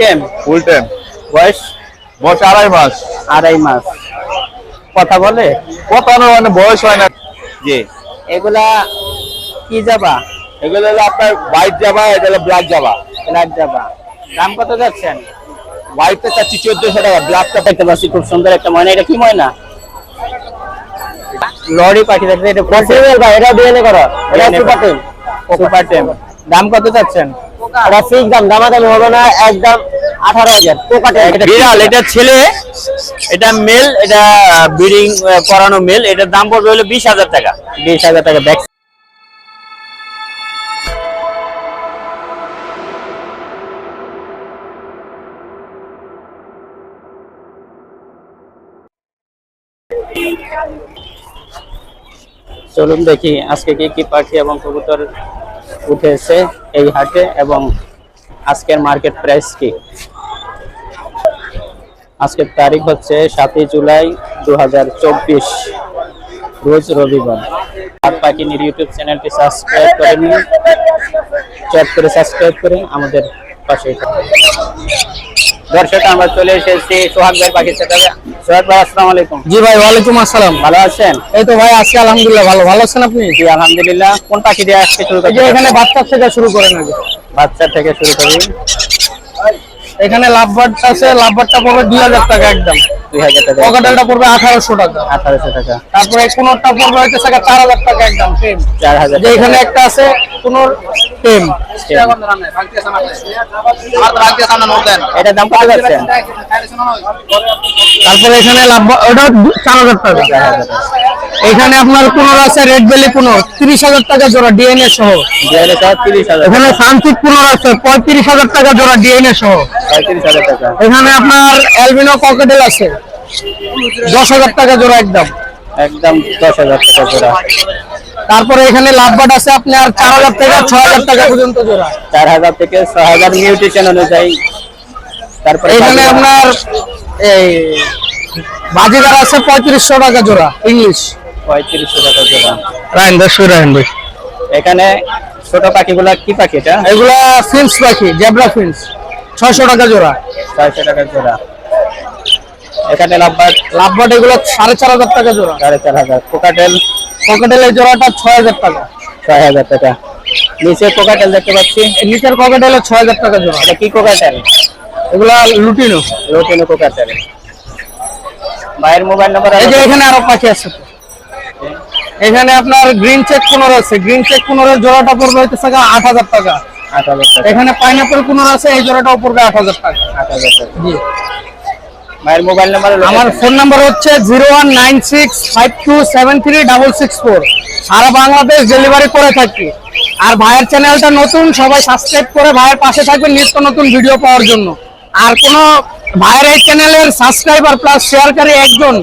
টেম full time বয়স? বয়স আড়াই মাস। আড়াই মাস। কথা বলে? কত না মানে বয়স হয় না। জি। এগুলা কি যাবা এগুলো হলো আপনার হোয়াইট জামা এটা হলো ব্ল্যাক জামা ব্ল্যাক যাবা দাম কত যাচ্ছেন? হোয়াইটটা চাচ্ছি চোদ্দশো টাকা ব্ল্যাকটা দেখতে পাচ্ছি খুব সুন্দর একটা ময়না। এটা কি ময়না? লরি পাখি দেখতে এটা পসিবল ভাই এটা ডিএনএ করো। এটা সুপার টেম সুপার টেম দাম কত যাচ্ছেন? এটা ফিক্স দাম দামাদামি হবে না একদম আঠারো হাজার। বিড়াল এটা ছেলে এটা মেল এটা ব্রিডিং করানো মেল এটার দাম পড়বে হলো বিশ হাজার টাকা। বিশ হাজার টাকা ব্যাক চলুন দেখি আজকে কি কি পাখি এবং কবুতর উঠেছে এই হাটে এবং আজকের মার্কেট প্রাইস কি আজকের তারিখ হচ্ছে সাতই জুলাই দু হাজার চব্বিশ, রোজ রবিবার আর পাখি নির ইউটিউব চ্যানেলটি সাবস্ক্রাইব করে নিন চট করে সাবস্ক্রাইব করে আমাদের পাশে থাকুন। দর্শক আমরা চলে এসেছি সোহাগ ভাই পাখির সাথে সোহাগ ভাই আসসালামু আলাইকুম। জি ভাই ওয়ালাইকুম আসসালাম। ভালো আছেন? এই তো ভাই আছি আলহামদুলিল্লাহ। ভালো ভালো আছেন আপনি? জি আলহামদুলিল্লাহ। কোন পাখি দিয়ে আজকে শুরু করেন এখানে বাচ্চা থেকে শুরু করেন আগে। বাচ্চা থেকে শুরু করি। এখানে লাভবার্ড আছে লাভবার্ডটা পড়বে দুই হাজার টাকা একদম। দুই হাজার টাকা। পকেটালটা পড়বে আঠারোশো টাকা। আঠারোশো টাকা। তারপরে কোনোটা পড়বে হচ্ছে টাকা চার হাজার টাকা একদম টেম চার হাজার যে এখানে একটা আছে কোনোর টেম এটা দাম কত যাচ্ছেন তারপরে এখানে লাভ ওটা চার হাজার টাকা। এখানে আপনার কোনোর আছে রেড বেলি কোনো তিরিশ হাজার টাকা জোড়া ডিএনএ সহ। এখানে সানসিক কোনোর আছে পঁয়ত্রিশ হাজার টাকা জোড়া ডিএনএ সহ। এখানে আপনার অ্যালবিনো ককেটেল আছে। দশ হাজার টাকা জোড়া একদম। একদম দশ হাজার টাকা জোড়া। তারপরে এখানে লাভবাট আছে আপনার চার হাজার থেকে ছয় হাজার টাকা পর্যন্ত জোড়া। চার হাজার থেকে ছ হাজার নিউট্রিশন অনুযায়ী। তারপরে এখানে আপনার এই বাজিগার আছে পঁয়ত্রিশশো টাকা জোড়া ইংলিশ পঁয়ত্রিশশো টাকা জোড়া। রায়ন দশ রায়ন ভাই। এখানে ছোট পাখিগুলা কি পাখি এটা? এগুলা ফিন্স পাখি জেব্রা ফিন্স। ছয়শো টাকা জোড়া। ছয়শো টাকা জোড়া। এখানে লাভবার লাভবাট এগুলো সাড়ে চার হাজার টাকা জোড়া। সাড়ে চার হাজার। কোকাটেল? ককেটেলের জোড়াটা ছয় হাজার টাকা। ছয় হাজার টাকা। নিচে কোকাটেল দেখতে পাচ্ছি। নিচের ছয় হাজার টাকা জোড়া। এটা কি কোকাটেল? এগুলা লুটিনো। কোকাটেল। ভাইয়ের মোবাইল নাম্বার এই যে এখানে আরও পাখি আছে। এখানে আপনার গ্রিন চেক পুনর আছে। গ্রিন চেক পুনরের জোড়াটা পড়বে হইতে আট হাজার টাকা। আট হাজার টাকা। এখানে পাইনাপেল পুনর আছে এই জোড়াটাও পড়বে আট হাজার টাকা। আট হাজার টাকা। জি। ভাইয়ের মোবাইল নাম্বার আমার ফোন নাম্বার হচ্ছে zero one nine six five two seven three double six four সারা বাংলাদেশ ডেলিভারি করে থাকি। আর ভাইয়ের চ্যানেলটা নতুন সবাই সাবস্ক্রাইব করে ভাইয়ের পাশে থাকবেন নিত্য নতুন ভিডিও পাওয়ার জন্য। আর কোনো ভাইয়ের এই চ্যানেলের সাবস্ক্রাইবার প্লাস শেয়ারকারী একজন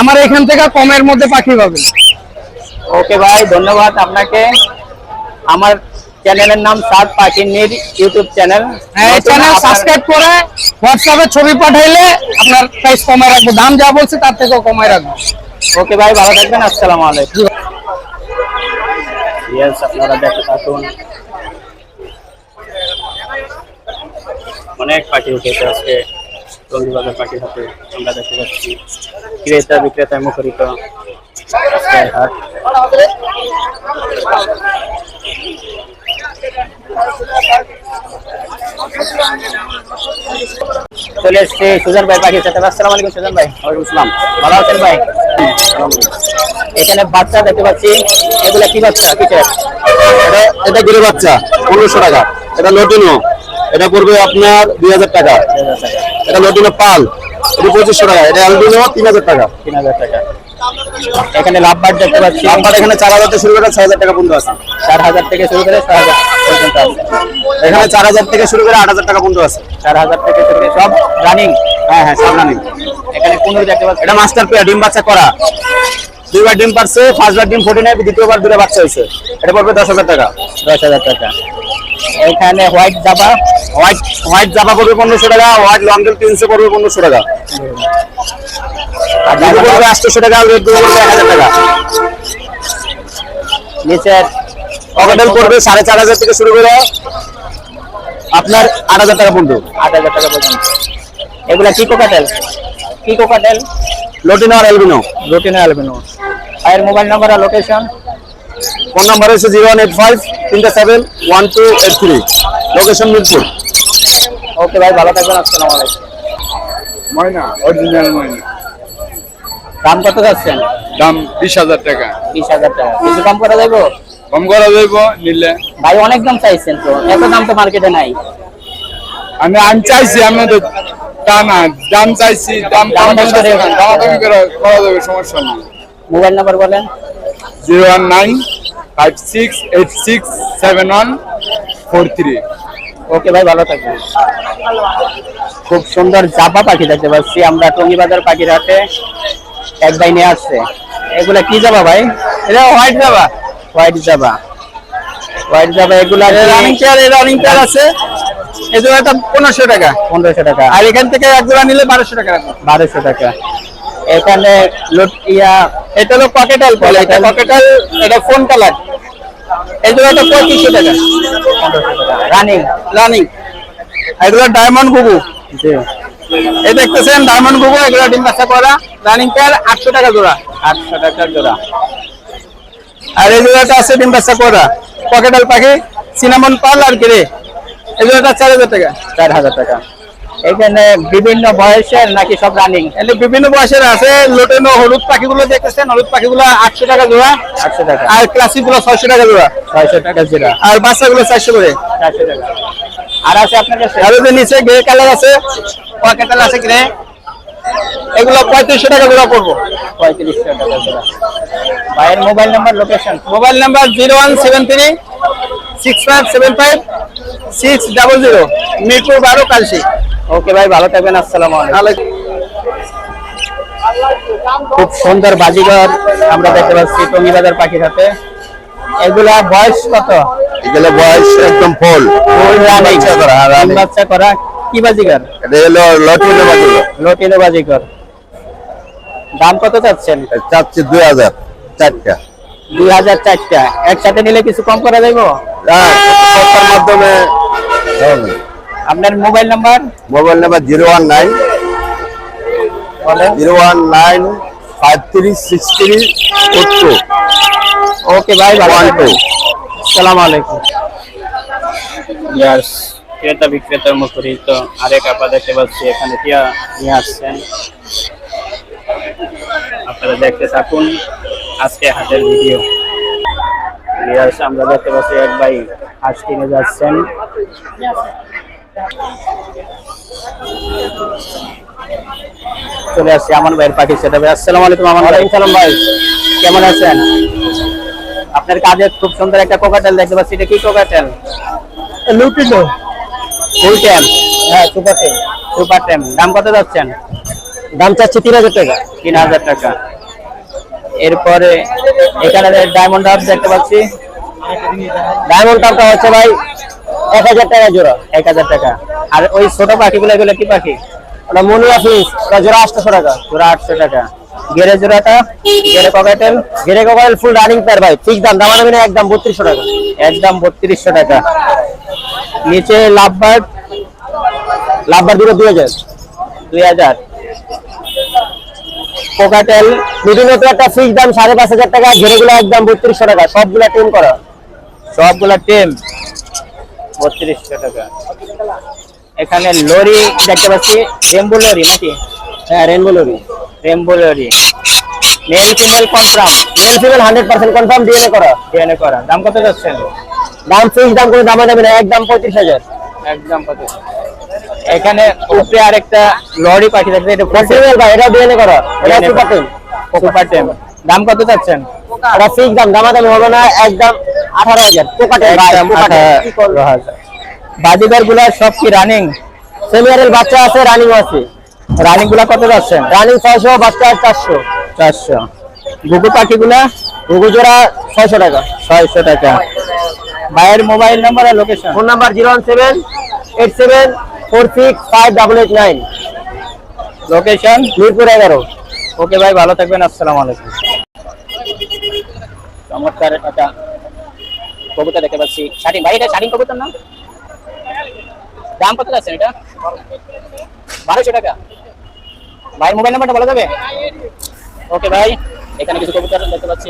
আমার এখান থেকে কমের মধ্যে পাঠিয়ে পাবেন। ওকে ভাই ধন্যবাদ আপনাকে। আমার চ্যানেলের নাম সাত পাখি নির ইউটিউব চ্যানেল। হ্যাঁ, চ্যানেল সাবস্ক্রাইব করে হোয়াটসঅ্যাপে ছবি পাঠাইলে আপনার প্রাইস কমায় রাখব। দাম যা বলছে তার থেকেও কমায় রাখব। ওকে ভাই ভালো থাকবেন আসসালামু আলাইকুম। ইয়েস আপনারা দেখতে থাকুন। অনেক পাখি উঠেছে আজকে। টঙ্গিবাজার পাখির হাতে আমরা দেখতে পাচ্ছি। ক্রেতা বিক্রেতায় মুখরিত। চলে এসছে সুজন ভাই পাখির সাথে আসসালামু আলাইকুম সুজন ভাই। ওয়ালাইকুম আসসালাম। ভালো আছেন ভাই? এখানে বাচ্চা দেখতে পাচ্ছি। এগুলা কি বাচ্চা? কিসের এটা এটা গিরে বাচ্চা পনেরোশো টাকা। এটা লটিনো। এটা পড়বে আপনার দুই হাজার টাকা। এটা লটিনো পাল। এটা পঁচিশশো টাকা। এটা অ্যালবিনো তিন হাজার টাকা। তিন হাজার টাকা। এখানে লাভবার দেখতে পাচ্ছি। নাম্বার এখানে চার হাজার থেকে শুরু করে ছয় হাজার টাকা পর্যন্ত আছে। চার হাজার থেকে শুরু করে ছয় হাজার পর্যন্ত আছে। এখানে চার হাজার থেকে শুরু করে আট হাজার টাকা পর্যন্ত আছে। চার হাজার থেকে শুরু করে সব রানিং হ্যাঁ হ্যাঁ সব রানিং এখানে পনেরো দেখতে পাচ্ছি। এটা মাস্টার পেয়ার ডিম বাচ্চা করা। দুইবার ডিম পারছে ফার্স্টবার ডিম ফুটে নেয় দ্বিতীয়বার দূরে বাচ্চা হয়েছে। এটা পড়বে দশ হাজার টাকা। দশ হাজার টাকা। এখানে হোয়াইট জাবা হোয়াইট হোয়াইট জামা পড়বে পনেরোশো টাকা হোয়াইট লং টেল তিনশো পড়বে পনেরোশো টাকা। আর দুটো পড়বে আটশোশো টাকা রেড পড়বে এক হাজার টাকা। নিচের পকেটেল পড়বে সাড়ে চার হাজার থেকে শুরু করে আপনার আট হাজার টাকা পর্যন্ত। আট হাজার টাকা পর্যন্ত। এগুলা কি কোকাটেল? কি কোকাটেল? লটিনো আর এলবিনো রুটিন অ্যালবিনো। ভাইয়ের মোবাইল নাম্বার আর লোকেশন ফোন নাম্বার হচ্ছে জিরো ওয়ান এইট ফাইভ তিনটা seven one two eight three location Mirpur. Okay ভাই ভালো থাকবেন আসসালামু আলাইকুম। ময়না অরিজিনাল ময়না। দাম কত যাচ্ছেন? দাম বিশ হাজার টাকা। বিশ হাজার টাকা। কিছু কম করা যাব কম করা যাইব নিলে। ভাই অনেক দাম চাইছেন তো। এত দাম তো মার্কেটে নাই। আমি আমি চাইছি আমি তো তা না। দাম চাইছি দাম করে করা যাবে সমস্যা নেই। মোবাইল নাম্বার বলেন। Zero one nine five six eight six seven one four three okay ভাই ভালো থাকবেন। খুব সুন্দর জাপা পাখি দেখতে পাচ্ছি। আমরা টঙ্গিবাজার পাখির হাটে এক ভাই নিয়ে আসছে। এগুলা কি যাবা ভাই? এটা হোয়াইট যাবা হোয়াইট যাবা হোয়াইট এগুলা রানিং চেয়ার রানিং চেয়ার আছে। পনেরোশো টাকা। পনেরোশো টাকা। আর এখান থেকে এক জোড়া নিলে বারোশো টাকা বারোশো টাকা। এখানে ইয়া এটা হলো পকেটাল বলে এটা পকেটাল এটা ফোন কালার এই জোড়াটা পঁয়ত্রিশশো টাকা। টাকা রানিং রানিং এগুলো ডায়মন্ড ঘুঘু। জি। এই দেখতেছেন ডায়মন্ড ঘুঘু এগুলো ডিম বাচ্চা করা। রানিং পেয়ার আটশো টাকা জোড়া। আটশো টাকা জোড়া। আর এই জোড়াটা আছে ডিম বাচ্চা করা। পকেটাল পাখি সিনামন পাল আর গিরে এই জোড়াটা চার হাজার টাকা। চার হাজার টাকা। এখানে বিভিন্ন বয়সের নাকি সব রানিং এখানে বিভিন্ন বয়সের আছে লোটেনো হলুদ পাখিগুলো দেখতেছেন হলুদ পাখিগুলো আটশো টাকা জোড়া। আটশো টাকা। আর ক্লাসিকগুলো ছয়শো টাকা জোড়া। ছয়শো টাকা জোড়া। আর বাচ্চাগুলো চারশো করে। চারশো টাকা। আর আছে আপনার কাছে আর নিচে গ্রে কালার আছে পকেটাল আছে গ্রে এগুলো পঁয়ত্রিশশো টাকা জোড়া পড়ব। পঁয়ত্রিশশো টাকা জোড়া। ভাইয়ের mobile number location mobile number zero one seven three six five seven five six double zero. Mirpur বারো কালসি ওকে ভাই ভালো থাকবেন আসসালামু আলাইকুম। খুব সুন্দর বাজিঘর আমরা দেখতে পাচ্ছি টঙ্গিবাজার পাখির হাতে। এগুলা বয়স কত? এগুলো বয়স একদম ফুল। Full running. বাচ্চা করা, কি বাজিঘর? এটা হলো লটিনো বাজিল লটিনো বাজিঘর। দাম কত চাচ্ছেন? চাচ্ছি দুই হাজার চারটা। দুই হাজার চারটা। একসাথে নিলে কিছু কম করা যাইব? হ্যাঁ মাধ্যমে। আপনার mobile number? Mobile number zero one nine zero one nine five three six three four two. Okay ভাই ওয়ান টু। আলাইকুম। ইয়াস ক্রেতা বিক্রেতার মুখরিত আরেক আপা দেখতে পাচ্ছি এখানে টিয়া নিয়ে আসছেন। আপনারা দেখতে থাকুন আজকে হাতের ভিডিও। আমরা দেখতে পাচ্ছি এক ভাই হাঁস কিনে যাচ্ছেন। চলে আসছি আমান ভাইয়ের পাখি সেটা ভাই আসসালামু আলাইকুম আমান ভাই। সালাম ভাই। কেমন আছেন? আপনার কাজে খুব সুন্দর একটা কোকাটেল দেখতে পাচ্ছি। এটা কি কোকাটেল লুটিনো ফুল হ্যাঁ সুপার সুপার টেম দাম কত যাচ্ছেন? দাম চাচ্ছি তিন হাজার টাকা। তিন হাজার টাকা। এরপরে এখানে ডায়মন্ড হাফ দেখতে পাচ্ছি। ডায়মন্ড হাফটা হচ্ছে ভাই এক হাজার টাকা জোড়া, এক হাজার টাকা। আর ওই ছোট পাখিগুলো, এগুলো কি পাখি? ওটা মনি অফিস ওটা জোড়া আটশো টাকা, জোড়া আটশো টাকা। গেরে জোড়াটা, গেরে ককাটেল গেরে ককাটেল ফুল রানিং পেয়ার ভাই, ঠিক দাম দাম আনবেন একদম বত্রিশশো টাকা, একদম বত্রিশশো টাকা। নিচে লাভবার্ড লাভবার্ড দুটো দুই হাজার দুই হাজার। কোকাটেল বিভিন্ন তো একটা ফিক্স দাম সাড়ে পাঁচ হাজার টাকা ঘেরেগুলো একদম বত্রিশশো টাকা সবগুলা টেম করা। সবগুলা টেম বত্রিশশো টাকা। এখানে লরি দেখতে পাচ্ছি রেমবো লরি নাকি? হ্যাঁ rainbow lory. Rainbow lory. Male female confirm male female hundred percent confirm DNA করা। ডিএনএ করা। দাম কত যাচ্ছেন দাম ফিক্স দাম কোনো দামা যাবে না একদম পঁয়ত্রিশ হাজার। একদম কত এখানে উপরে আরেকটা লরি পাখি দেখতে এটা ফিমেল ভাই এটা ডিএনএ করা। এটা সুপার টেম সুপার টেম দাম কত যাচ্ছেন এটা ফিক্স দাম দামা দামি হবে না একদম আঠারো হাজার। পোকাটে আঠারো হাজার। বাজিদারগুলা সব কি রানিং সেমিয়ারের বাচ্চা আছে রানিং আছে। রানিংগুলা কত যাচ্ছেন রানিং ছয়শো বাচ্চা চারশো। চারশো। গুগু পাখি গুলা গুগু জোড়া ছয়শো টাকা। ছয়শো টাকা। ভাইয়ের মোবাইল নাম্বার আর location phone number zero one seven eight seven four six five double eight nine location Mirpur এগারো। ওকে ভাই ভালো থাকবেন আসসালামু আলাইকুম। চমৎকার একটা কবুতর দেখতে পাচ্ছি। শাড়ি ভাই এটা শাড়ি কবুতর না? দাম কত আছে এটা? বারোশো টাকা। ভাই মোবাইল নাম্বারটা বলা যাবে? ওকে ভাই এখানে কিছু কবুতর দেখতে পাচ্ছি।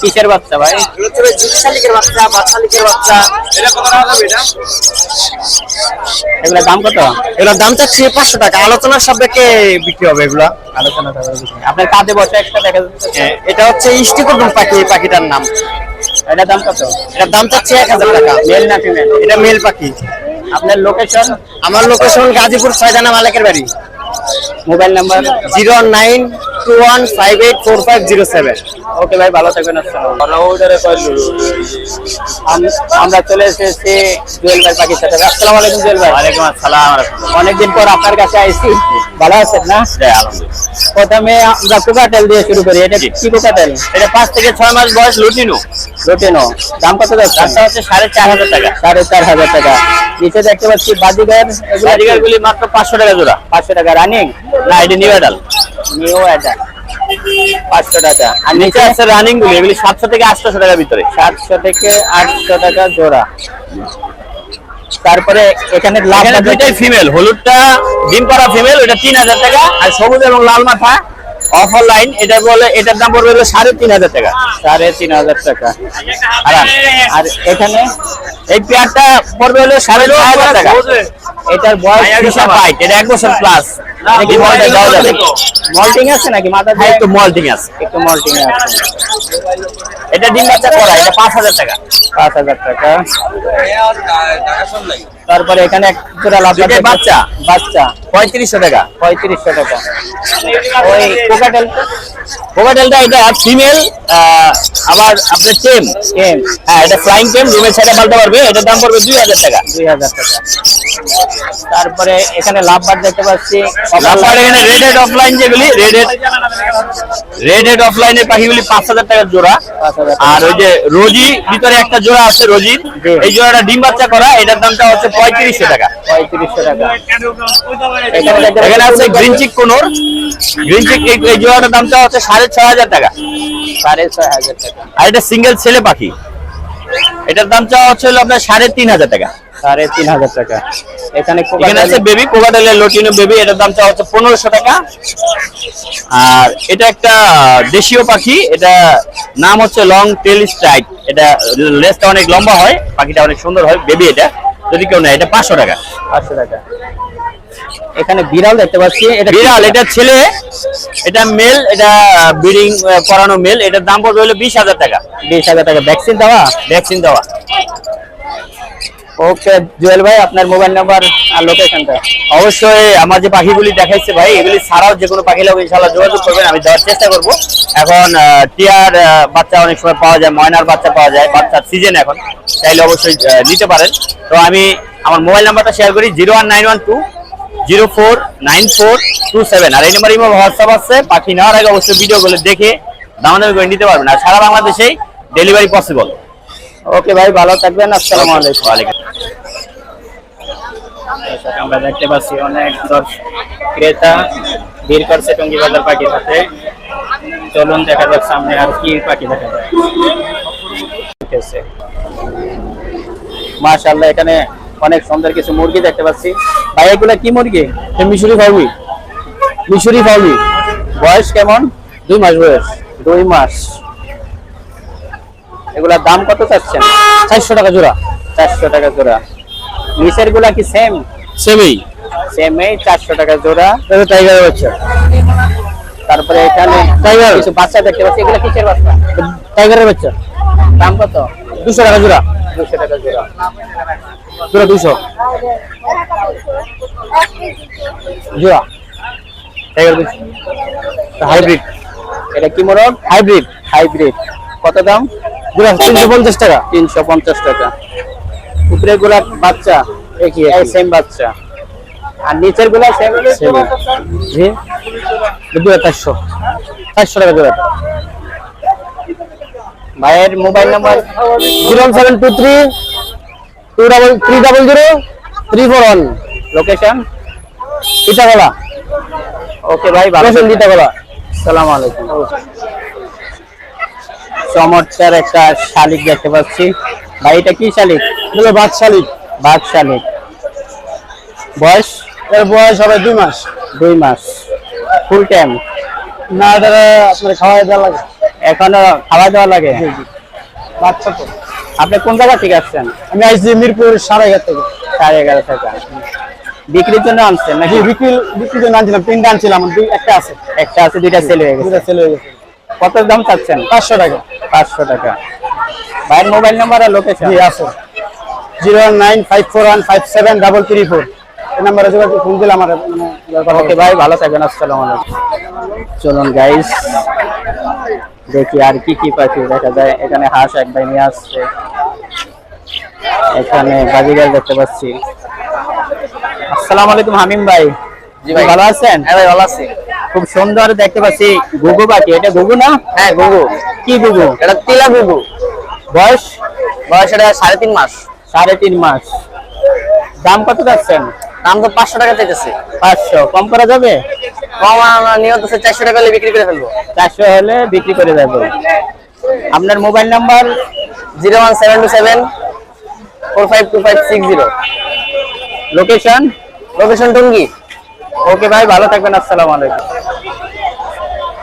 কিসের বাচ্চা ভাই? বাচ্চা বাচ্চা লিকের বাচ্চা। এগুলোর দাম কত? এগুলোর দাম চাচ্ছি পাঁচশো টাকা। আলোচনার সাপেক্ষে বিক্রি হবে এগুলা। আলোচনা আপনার কাঁধে বসে একটা দেখা যাচ্ছে। এটা হচ্ছে ইষ্টিকর্দম পাখি পাখিটার নাম। এটার দাম কত? এটার দাম চাচ্ছি এক হাজার টাকা। মেল না ফিমেল? এটা মেল পাখি। আপনার লোকেশন? আমার লোকেশন গাজীপুর ছয়দানা মালিকের বাড়ি। Mobile number zero nine two one five eight four five zero seven okay ভাই ভালো থাকবেন আমরা চলে এসেছি জুয়েল ভাই সাথে। আসসালামু আলাইকুম জুয়েল ভাই। ওয়ালাইকুম আসসালাম অনেকদিন পর আপনার কাছে আইছি। ভালো আছেন না? প্রথমে আমরা কোকাটেল দিয়ে শুরু করি। এটা কি কোকাটেল এটা পাঁচ থেকে ছয় মাস বয়স লুটিনো। লুটিনো। দাম কত যাচ্ছে? দামটা হচ্ছে সাড়ে চার হাজার টাকা। সাড়ে চার হাজার টাকা। নিচে দেখতে পাচ্ছি বাজিগার। বাজিগার গুলি মাত্র পাঁচশো টাকা জোড়া। পাঁচশো টাকা। রানিং? না এটা নিউ অ্যাডাল নিউ টাকা। আর নিচে আছে রানিং গুলি এগুলি থেকে আটশো টাকার ভিতরে। সাতশো থেকে আটশো টাকা জোড়া। তারপরে এখানে লাভ দুইটাই ফিমেল হলুদটা ডিম করা ফিমেল ওটা তিন হাজার টাকা আর সবুজ এবং লাল মাথা অফার লাইন এটা বলে এটার দাম পড়বে সাড়ে তিন হাজার টাকা। সাড়ে তিন হাজার টাকা। আর আর এখানে এই পেয়ারটা পড়বে হলো সাড়ে ছয় হাজার টাকা। এটার বয়স হিসাব হাইট এটা এক বছর প্লাস মল্টিং আছে নাকি? মাথা হ্যাঁ একটু মল্টিং আছে। একটু মল্টিং আছে। এটা ডিম বাচ্চা করা এটা পাঁচ হাজার টাকা। পাঁচ হাজার টাকা। তারপরে এখানে এক জোড়া লাভ বাচ্চা? বাচ্চা। পঁয়ত্রিশশো টাকা। পঁয়ত্রিশশো টাকা। ওই কোকাটেল? কোকাটেলটা এটা ফিমেল আবার আপনার টেম টেম হ্যাঁ এটা ফ্লাইং টেম রুমের সাইডে পাল্টা পারবে এটার দাম পড়বে দুই হাজার টাকা। দুই হাজার টাকা। তারপরে এখানে লাভবার দেখতে পাচ্ছি। লাভবার এখানে রেড হেড অফলাইন যেগুলি রেড হেড রেড হেড অফলাইনের পাখিগুলি পাঁচ হাজার টাকার জোড়া। আর ওই যে রোজি ভিতরে একটা জোড়া আছে রোজি। এই জোড়াটা ডিম বাচ্চা করা এটার দামটা হচ্ছে পঁয়ত্রিশশো টাকা। পঁয়ত্রিশশো টাকা। এখানে আছে গ্রিন চিক কোনোর। গ্রিন চিক এই এই জোড়াটার দামটা হচ্ছে সাড়ে ছয় হাজার টাকা। সাড়ে ছয় হাজার টাকা। আর এটা সিঙ্গেল ছেলে পাখি। এটার দামটা হচ্ছে হলো আপনার সাড়ে তিন হাজার টাকা। সাড়ে তিন হাজার টাকা। এখানে এখানে আছে বেবি কোকাটেলের লটিনো বেবি এটার দামটা হচ্ছে পনেরোশো টাকা। আর এটা একটা দেশীয় পাখি এটা নাম হচ্ছে লং টেল স্ট্রাইক। এটা লেজটা অনেক লম্বা হয় পাখিটা অনেক সুন্দর হয় বেবি এটা। যদি কেউ নেয় এটা পাঁচশো টাকা। পাঁচশো টাকা। এখানে বিড়াল দেখতে পাচ্ছি। এটা বিড়াল এটা ছেলে এটা মেল এটা ব্রিডিং করানো মেল এটার দাম পড়বে হলো বিশ হাজার টাকা। বিশ হাজার টাকা। ভ্যাকসিন দেওয়া? ভ্যাকসিন দেওয়া। ওকে জুয়েল ভাই আপনার মোবাইল নাম্বার আর লোকেশনটা। অবশ্যই আমার যে পাখিগুলি দেখাইছে ভাই এগুলি ছাড়াও যে কোনো পাখি লাগবে ইনশাআল্লাহ যোগাযোগ করবেন আমি দেওয়ার চেষ্টা করব। এখন টিয়ার বাচ্চা অনেক সময় পাওয়া যায় ময়নার বাচ্চা পাওয়া যায় বাচ্চার সিজন এখন চাইলে অবশ্যই নিতে পারেন। তো আমি আমার মোবাইল নাম্বারটা শেয়ার করি zero one nine one two zero four nine four two seven. আর এই নাম্বার ইমো হোয়াটসঅ্যাপ আছে। পাখি নেওয়ার আগে অবশ্যই ভিডিওগুলো দেখে দামাদামি করে নিতে পারবেন। আর সারা বাংলাদেশেই ডেলিভারি পসিবল ওকে ভাই ভালো থাকবেন। আসসালামু আলাইকুম। ওয়ালাইকুম আমরা দেখতে পাচ্ছি অনেক দর্শক ক্রেতা ভিড় করছে টঙ্গি বাজার পাখির সাথে চলুন দেখা যাক সামনে আর কি পাখি দেখা যায়। মাশাআল্লাহ এখানে অনেক সুন্দর কিছু মুরগি দেখতে পাচ্ছি। ভাই এগুলা কি মুরগি? মিশরি ফাউমি মিশরি ফাউমি বয়স কেমন? দুই মাস বয়স। দুই মাস। এগুলা দাম কত চাচ্ছেন? চারশো টাকা জোড়া। চারশো টাকা জোড়া। নিচেরগুলা কি সেম সেমই সেমই চারশো টাকা জোড়া। টাইগার বাচ্চা। তারপরে এখানে টাইগার কিছু বাচ্চা দেখতে পাচ্ছি। এগুলা কিসের বাচ্চা? টাইগারের বাচ্চা। দাম কত? দুশো টাকা জোড়া। দুশো টাকা জোড়া। জোড়া দুশো জোড়া? হাইব্রিড? এটা কি মোরগ হাইব্রিড। হাইব্রিড। কত দাম? জোড়া তিনশো পঞ্চাশ টাকা। তিনশো পঞ্চাশ টাকা। উপরে গুলা বাচ্চা? একই সেম বাচ্চা। আর নিচেরগুলা সেম জি। দুটো চারশো। চারশো টাকা জোড়া। ভাইয়ের mobile number zero seven two three two double three double zero three four one. Location Itagola. Okay ভাই ভালো ইটাগোলা। সালাম আলাইকুম। চমৎকার একটা শালিক দেখতে পাচ্ছি। ভাই এটা কি শালিক? বাদ শালিক। বাঘ শালিক। বয়স? এর বয়স হবে দুই মাস। দুই মাস। ফুল টাইম না এটা আপনার খাওয়াই দেওয়া লাগে। এখনও খাওয়া দাওয়া লাগে? বাচ্চা তো। আপনি কোন জায়গা থেকে আসছেন? আমি আসছি মিরপুর সাড়ে এগারো থেকে। সাড়ে এগারো টাকা বিক্রির জন্য আনছেন নাকি? বিক্রি বিক্রির জন্য আনছিলাম। তিনটা আনছিলাম। দুই একটা আছে। একটা আছে দুইটা সেল হয়ে গেছে। দুটা সেল হয়ে গেছে। কত দাম চাচ্ছেন? পাঁচশো টাকা। পাঁচশো টাকা। ভাইয়ের মোবাইল নাম্বার আর লোকেশন জি আছে। Zero nine five four one five seven double three four. এই নাম্বারে যোগাযোগ ফোন দিলে আমার মানে ওকে ভাই ভালো থাকবেন আসসালামু আলাইকুম। চলুন গাইস দেখি আর কি কি পাখি দেখা যায়। এখানে হাঁস এক ভাই নিয়ে আসছে। এখানে বাজিগার দেখতে পাচ্ছি। আসসালামু আলাইকুম হামিম ভাই। জি ভাই। ভালো আছেন? হ্যাঁ ভাই ভালো আছি। খুব সুন্দর দেখতে পাচ্ছি গুগু পাখি। এটা গুগু না? হ্যাঁ গুগু কি গুগু এটা তিলা গুগু বয়স? বয়স এটা সাড়ে তিন মাস। সাড়ে তিন মাস। দাম কত যাচ্ছেন? দাম তো পাঁচশো টাকা চাইতেছে। পাঁচশো। কম করা যাবে? কম নিয়ত চারশো টাকা হলে বিক্রি করে ফেলব। চারশো হলে বিক্রি করে দেবো। আপনার mobile number? Zero one seven two seven four five two five six zero. Location? Location Tongi. Okay ভাই ভালো থাকবেন আসসালামু আলাইকুম।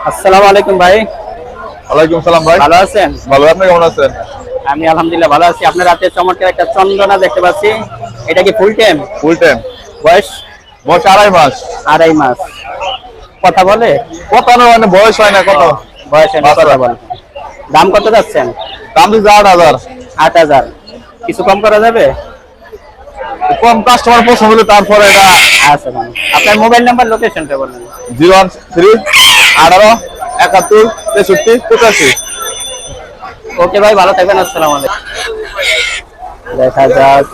আসসালামু আলাইকুম ভাই। ওয়ালাইকুম সালাম ভাই। ভালো আছেন? ভালো আপনি কেমন আছেন? আমি আলহামদুলিল্লাহ ভালো আছি। আপনার হাতে চমৎকার একটা চন্দনা দেখতে পাচ্ছি। এটা কি ফুল টাইম ফুল টাইম বয়স? বয়স আড়াই মাস। আড়াই মাস। কথা বলে? কত না মানে বয়স হয় না কত? বয়স হয় না, কথা বলে। দাম কত যাচ্ছেন? দাম দিচ্ছে আট হাজার। আট হাজার। কিছু কম করা যাবে? কম কাস্টমার পছন্দ হলে তারপরে এটা। আচ্ছা। আপনার মোবাইল নাম্বার লোকেশনটা বলুন। জিরো ওয়ান থ্রি আঠারো একাত্তর তেষট্টি পঁচাশি। ওকে ভাই ভালো থাকবেন আসসালামু আলাইকুম। দেখা যাক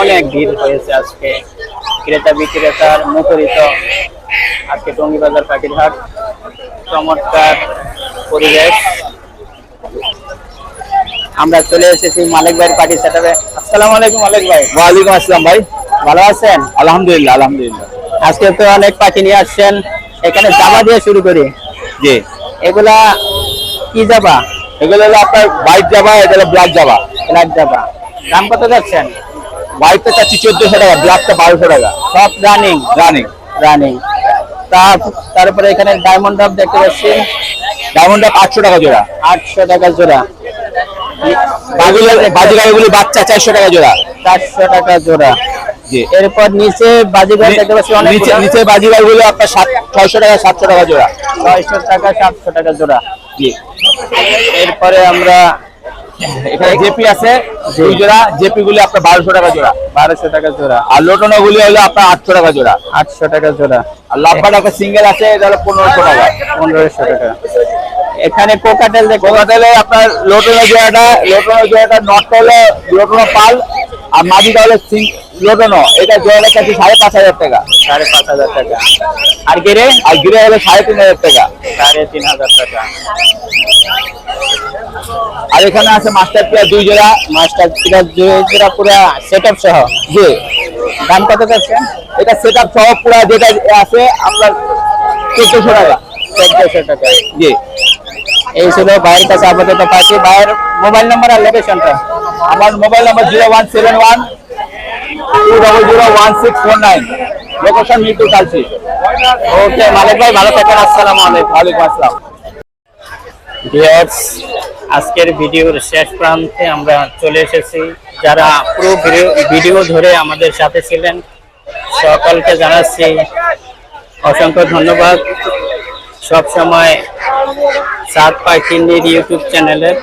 অনেক ভিড় হয়েছে আজকে। ক্রেতা বিক্রেতার মুখরিত আজকে টঙ্গি বাজার পাখির চমৎকার পরিবেশ। আমরা চলে এসেছি মালিক ভাইয়ের পার্টি সেটাবে আসসালামু আলাইকুম মালিক ভাই। ওয়ালাইকুম আসসালাম ভাই। ভালো আছেন? আলহামদুলিল্লাহ আলহামদুলিল্লাহ। আজকে তো অনেক পাখি নিয়ে আসছেন। এখানে জামা দিয়ে শুরু করি। জি। এগুলা কি যাবা এগুলো হলো আপনার হোয়াইট জাবা এটা হলো ব্ল্যাক জাবা ব্ল্যাক যাবা দাম কত যাচ্ছেন? হোয়াইটটা চাচ্ছি চোদ্দশো টাকা ব্ল্যাকটা বারোশো টাকা। সব রানিং রানিং রানিং তার তারপরে এখানে ডায়মন্ড ডব দেখতে পাচ্ছি। ডায়মন্ডটা আটশো টাকা জোড়া। আটশো টাকা জোড়া। বাজিগাড়িগুলি বাচ্চা চারশো টাকা জোড়া। চারশো টাকা জোড়া। জি। এরপর নিচে দেখতে পাচ্ছি অনেক নিচে আপনার ছয়শো টাকা সাতশো টাকা জোড়া। ছয়শো টাকা সাতশো টাকা জোড়া। জি। এরপরে আমরা এখানে জেপি আছে দুই জোড়া জেপি গুলি আপনার বারোশো টাকা জোড়া। বারোশো টাকা জোড়া। আর লোটনা গুলি হলো আপনার আটশো টাকা জোড়া। আটশো টাকা জোড়া। আর লাভবাট একটা সিঙ্গেল আছে এটা হলো পনেরোশো টাকা। পনেরোশো টাকা। এখানে কোকাটেল দেখো কোকাটেলে আপনার লোটনা জোড়াটা লোটনা জোড়াটা নটটা হলো লোটনা পাল আর মাদিটা হলো লোটনো। এটা জোড়াটা কাছে সাড়ে পাঁচ হাজার টাকা। সাড়ে পাঁচ হাজার টাকা। আর গেরে আর গিরে হলো সাড়ে তিন হাজার টাকা। সাড়ে তিন হাজার টাকা। আর এখানে আছে মাস্টার পিয়ার দুই জোড়া মাস্টার পিলার জোড়া পুরো সেট আপ সহ। জি। দাম কত যাচ্ছে? এটা সেট আপ সহ পুরা যেটা আছে আপনার চোদ্দশো টাকা। চোদ্দশো টাকা, জি। এই ছিল ভাইয়ের কাছে আপাতত পাচ্ছি ভাইয়ের মোবাইল নাম্বার আর লোকেশনটা আমার mobile number zero one seven one two double zero one six four nine location Mirpur Kalshi okay মালিক ভাই, ভালো থাকেন। আসসালামু আলাইকুম। ওয়ালাইকুম আসসালাম। ভিউয়ার্স আজকের ভিডিওর শেষ প্রান্তে আমরা চলে এসেছি। যারা পুরো ভিডিও- ধরে আমাদের সাথে ছিলেন, সকলকে জানাচ্ছি অসংখ্য ধন্যবাদ। সব সময় সাত পাখিনীর ইউটিউব চ্যানেলের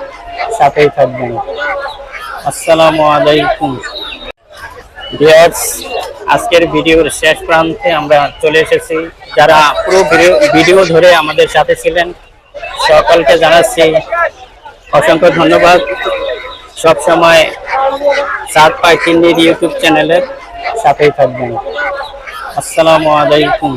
সাথেই থাকবেন। আসসালামু আলাইকুম। ভিউয়ার্স আজকের ভিডিওর শেষ প্রান্তে আমরা চলে এসেছি। যারা পুরো ভিডিও ধরে আমাদের সাথে ছিলেন সকলকে জানাচ্ছি অসংখ্য ধন্যবাদ। সব সময় সাত পাখিনীর ইউটিউব চ্যানেলের সাথেই থাকবেন। আসসালামু আলাইকুম।